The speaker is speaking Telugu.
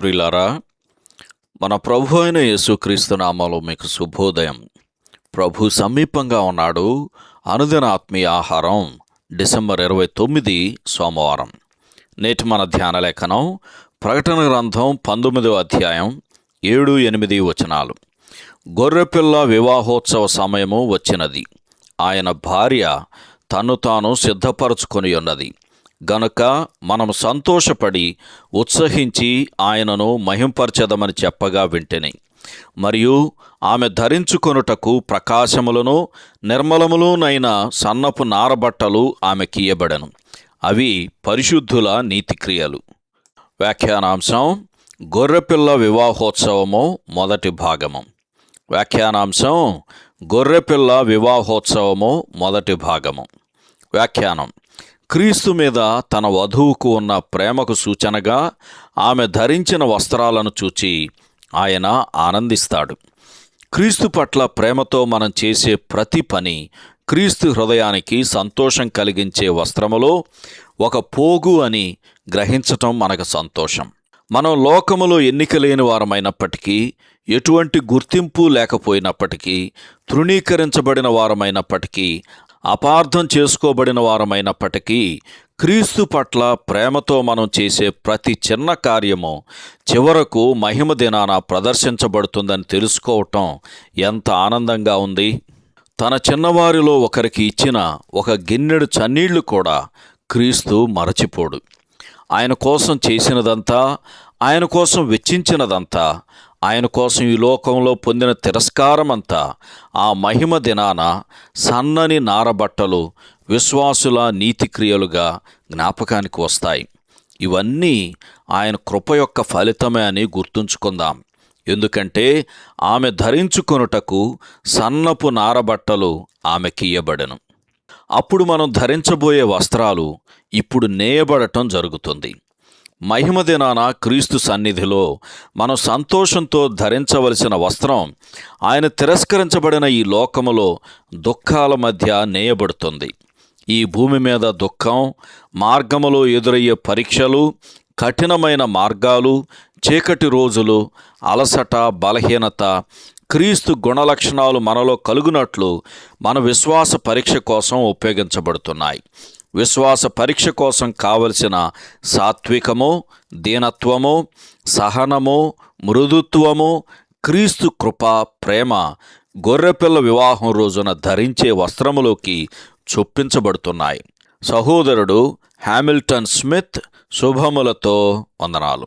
ప్రిలారా మన ప్రభు అయిన యేసుక్రీస్తు నామాలో మీకు శుభోదయం. ప్రభు సమీపంగా ఉన్నాడు. అనుదిన ఆత్మీయ ఆహారం డిసెంబర్ ఇరవై తొమ్మిది సోమవారం. నేటి మన ధ్యాన లేఖనం ప్రకటన గ్రంథం పంతొమ్మిదవ అధ్యాయం ఏడు ఎనిమిది వచనాలు. గొర్రెపిల్ల వివాహోత్సవ సమయము వచ్చినది. ఆయన భార్య తను తాను సిద్ధపరచుకొని ఉన్నది. గనుక మనం సంతోషపడి ఉత్సహించి ఆయనను మహింపరచదమని చెప్పగా వింటిని. మరియు ఆమె ధరించుకొనుటకు ప్రకాశములను నిర్మలములునైన సన్నపు నారబట్టలు ఆమె కీయబడను. అవి పరిశుద్ధుల నీతిక్రియలు. వ్యాఖ్యానాంశం గొర్రెపిల్ల వివాహోత్సవము మొదటి భాగము. వ్యాఖ్యానాంశం గొర్రెపిల్ల వివాహోత్సవము మొదటి భాగము. వ్యాఖ్యానం క్రీస్తు మీద తన వధువుకు ఉన్న ప్రేమకు సూచనగా ఆమె ధరించిన వస్త్రాలను చూచి ఆయన ఆనందిస్తాడు. క్రీస్తు పట్ల ప్రేమతో మనం చేసే ప్రతి పని క్రీస్తు హృదయానికి సంతోషం కలిగించే వస్త్రములో ఒక పోగు అని గ్రహించటం మనకు సంతోషం. మనం లోకములో ఎన్నిక లేని వారమైనప్పటికీ ఎటువంటి గుర్తింపు లేకపోయినప్పటికీ తృణీకరించబడిన వారమైనప్పటికీ అపార్థం చేసుకోబడిన వారమైనప్పటికీ క్రీస్తు పట్ల ప్రేమతో మనం చేసే ప్రతి చిన్న కార్యము చివరకు మహిమ దినాన ప్రదర్శించబడుతుందని తెలుసుకోవటం ఎంత ఆనందంగా ఉంది. తన చిన్నవారిలో ఒకరికి ఇచ్చిన ఒక గిన్నెడు చన్నీళ్ళు కూడా క్రీస్తు మరచిపోడు. ఆయన కోసం చేసినదంతా ఆయన కోసం వెచ్చించినదంతా ఆయన కోసం ఈ లోకంలో పొందిన తిరస్కారమంతా ఆ మహిమ దినాన సన్నని నారబట్టలు విశ్వాసుల నీతిక్రియలుగా జ్ఞాపకానికి వస్తాయి. ఇవన్నీ ఆయన కృప యొక్క ఫలితమే అని గుర్తుంచుకుందాం. ఎందుకంటే ఆమె ధరించుకొనుటకు సన్నపు నారబట్టలు ఆమెకియ్యబడెను అప్పుడు మనం ధరించబోయే వస్త్రాలు ఇప్పుడు నేయబడటం జరుగుతుంది. మహిమ దినాన క్రీస్తు సన్నిధిలో మనం సంతోషంతో ధరించవలసిన వస్త్రం ఆయన తిరస్కరించబడిన ఈ లోకములో దుఃఖాల మధ్య నేయబడుతుంది. ఈ భూమి మీద దుఃఖం మార్గములో ఎదురయ్యే పరీక్షలు కఠినమైన మార్గాలు చీకటి రోజులు అలసట బలహీనత క్రీస్తు గుణలక్షణాలు మనలో కలుగునట్లు మన విశ్వాస పరీక్ష కోసం ఉపయోగించబడుతున్నాయి. విశ్వాస పరీక్ష కోసం కావలసిన సాత్వికము దీనత్వము సహనము మృదుత్వము క్రీస్తు కృప ప్రేమ గొర్రెపిల్ల వివాహం రోజున ధరించే వస్త్రములోకి చొప్పించబడుతున్నాయి. సహోదరుడు హ్యామిల్టన్ స్మిత్ శుభములతో వందనాలు.